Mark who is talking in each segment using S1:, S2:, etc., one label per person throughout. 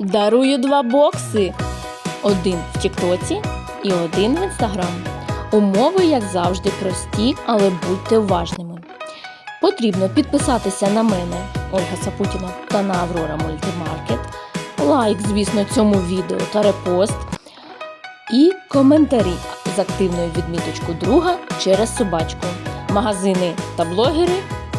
S1: Дарую два бокси. Один в Тіктоці і один в Інстаграм. Умови, як завжди, прості, але будьте уважними. Потрібно підписатися на мене, Ольга Сапутіна, та на Аврора Мультимаркет. Лайк, звісно, цьому відео та репост. І коментарі з активною відміточкою друга через собачку. Магазини та блогери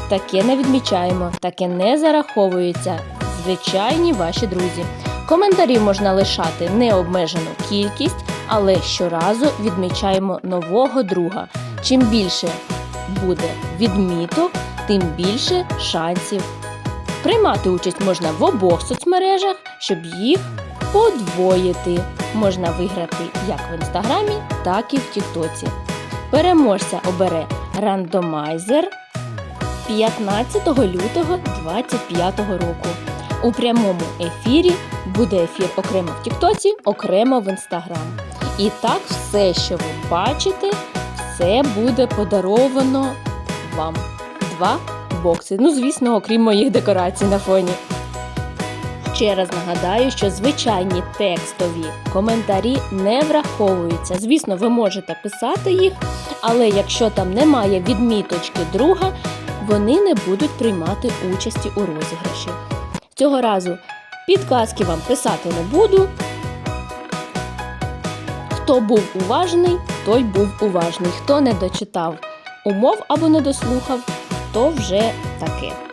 S1: таке не відмічаємо, таке не зараховується. Звичайні ваші друзі. Коментарів можна лишати необмежену кількість, але щоразу відмічаємо нового друга. Чим більше буде відміток, тим більше шансів. Приймати участь можна в обох соцмережах, щоб їх подвоїти. Можна виграти як в інстаграмі, так і в Тіктоці. Переможця обере рандомайзер 15 лютого 2025 року. У прямому ефірі буде ефір окремо в Тіктоці, окремо в Інстаграм. І так все, що ви бачите, все буде подаровано вам. Два бокси. Ну, звісно, окрім моїх декорацій на фоні. Ще раз нагадаю, що звичайні текстові коментарі не враховуються. Звісно, ви можете писати їх, але якщо там немає відміточки друга, вони не будуть приймати участі у розіграші. Цього разу підказки вам писати не буду. Хто був уважний, той був уважний. Хто не дочитав умов або не дослухав, то вже таке.